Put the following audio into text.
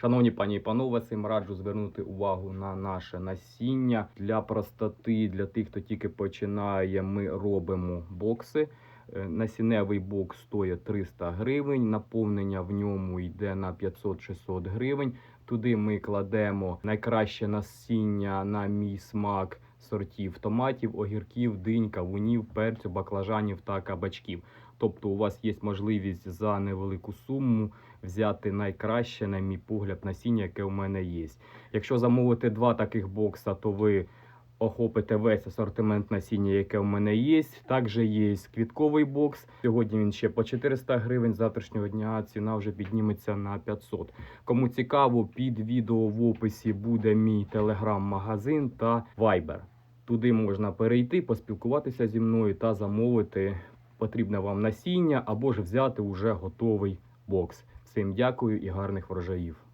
Шановні пані і панове, цим раджу звернути увагу на наше насіння для простоти, для тих, хто тільки починає. Ми робимо бокси. Е, Насінневий бокс стоїть 300 гривень. Наповнення в ньому йде на 500-600 гривень. Туди ми кладемо найкраще насіння на мій смак сортів томатів, огірків, динь, кавунів, перцю, баклажанів та кабачків. Тобто, у вас є можливість за невелику суму взяти найкраще, на мій погляд, насіння, яке у мене є. Якщо замовити два таких бокса, то ви охопите весь асортимент насіння, яке у мене є. Також є квітковий бокс. Сьогодні він ще по 400 гривень. Завтрашнього дня ціна вже підніметься на 500. Кому цікаво, під відео в описі буде мій телеграм-магазин та Viber. Туди можна перейти, поспілкуватися зі мною та замовити потрібне вам насіння або ж взяти уже готовий бокс. Всім дякую і гарних врожаїв.